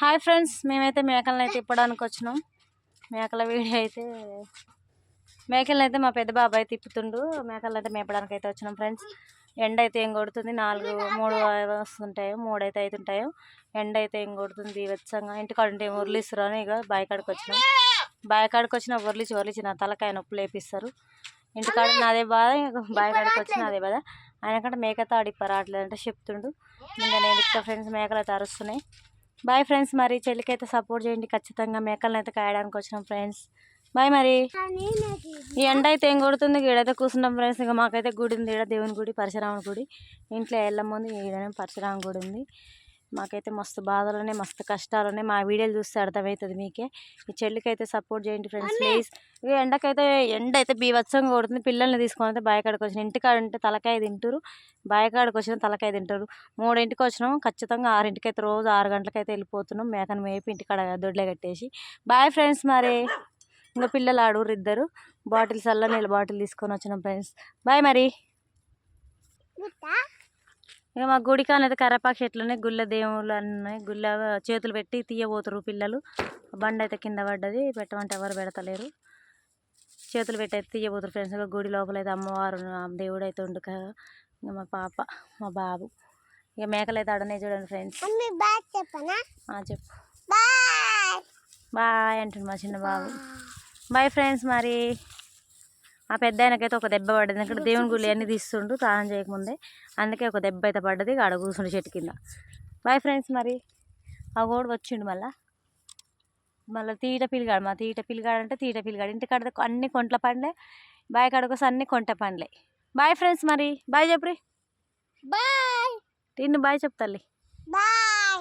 Hi friends మేమైతే మేకలను అయితే ఇప్పడానికి వచ్చినాం మేకల వీడియో అయితే మేకలను అయితే మా పెద్ద బాబాయ్ తిప్పుతుండు. మేకలను అయితే మేపడానికి అయితే వచ్చినాం ఫ్రెండ్స్. ఎండ అయితే ఏం కొడుతుంది? నాలుగు మూడు వస్తుంటాయో మూడు అయితే అవుతుంటాయో ఎండ అయితే ఏం కొడుతుంది? వెచ్చంగా ఇంటికాడ ఉంటే ఏం ఉర్లిస్తారు అని ఇక బాయకాడికి వచ్చినాం బాయకాడికి వచ్చిన ఉర్లిచి ఉర్లిచి నా తలకాయ నొప్పులు లేపిస్తారు. ఇంటికాడ నాదే బాధ ఇక బావి వచ్చిన అదే బాధ. ఆయనకంటే మేకతో ఆడిప్పారు రావట్లేదు చెప్తుండు. ఇంకా నేను ఇక్కడ ఫ్రెండ్స్ మేకలు అయితే అరుస్తున్నాయి. బాయ్ ఫ్రెండ్స్ మరి చెల్లికి అయితే సపోర్ట్ చేయండి. ఖచ్చితంగా మేకలను అయితే కాయడానికి వచ్చినాం ఫ్రెండ్స్ బాయ్ మరి. ఈ ఎండ అయితే ఏం కొడుతుంది? ఈడైతే కూర్చున్నాం ఫ్రెండ్స్ ఇంకా మాకైతే గుడి ఉంది. ఈడ దేవుని గుడి పరశురాముని గుడి. ఇంట్లో వెళ్ళం ముందు ఈడనే పరశురామ గుడి ఉంది. మాకైతే మస్తు బాధలు ఉన్నాయి మస్తు కష్టాలు ఉన్నాయి మా వీడియోలు చూస్తే అర్థమవుతుంది మీకే. ఈ చెల్లికి అయితే సపోర్ట్ చేయండి ఫ్రెండ్స్ ప్లీజ్. ఈ ఎండకైతే ఎండ అయితే బీభత్సంగా కొడుతుంది. పిల్లల్ని తీసుకొని అయితే బాయకాడికి వచ్చిన. ఇంటికాడ ఉంటే తలకాయ తింటారు బాయకాడికి వచ్చిన తలకాయ తింటారు మూడింటికి వచ్చినాం ఖచ్చితంగా ఆరింటికి అయితే రోజు ఆరు గంటలకైతే వెళ్ళిపోతున్నాం. మేకను మేపి ఇంటికాడ దొడ్లే కట్టేసి. బాయ్ ఫ్రెండ్స్ మరి. ఇంకా పిల్లలు ఆడురు ఇద్దరు. బాటిల్స్ అల్ల నీళ్ళ బాటిల్ తీసుకొని వచ్చినాం ఫ్రెండ్స్. బాయ్ మరి. ఇక మా గుడికాన అయితే కరపాకు చెట్లు ఉన్నాయి గుళ్ళ దేవుళ్ళు అన్నీ ఉన్నాయి గుళ్ళ చేతులు పెట్టి తీయబోతురు పిల్లలు. బండి అయితే కింద పడ్డది పెట్టమంటే ఎవరు పెడతలేరు. చేతులు పెట్టి అయితే తీయబోతురు ఫ్రెండ్స్ ఇక గుడి లోపల అయితే అమ్మవారు దేవుడు అయితే ఉండు ఇంకా మా పాప మా బాబు. ఇక మేకలు అయితే ఆడనే చూడండి ఫ్రెండ్స్ చెప్పు. బాయ్. అంటుంది మా చిన్న బాబు. బాయ్ ఫ్రెండ్స్ మరి. ఆ పెద్ద ఆయనకైతే ఒక దెబ్బ పడ్డది ఎందుకంటే దేవుని గుళ్ళు అన్నీ తీస్తుండు తానం చేయకముందే. అందుకే ఒక దెబ్బ అయితే పడ్డది ఆడ కూర్చుండు చెట్టు కింద. బాయ్ ఫ్రెండ్స్ మరి. ఆ గోడు వచ్చిండు మళ్ళా. మళ్ళీ తీట పిలిగాడు మా తీట పిలిగాడు అంటే తీట పిలిగాడు. ఇంటికాడ అన్ని కొంట్ల పండ్లే బాయ్ కాడ కోసం అన్ని కొంట పండ్లే. బాయ్ ఫ్రెండ్స్ మరి. బాయ్ చెప్పురి బాయ్ తిన్ను బాయ్ చెప్తాలి బాయ్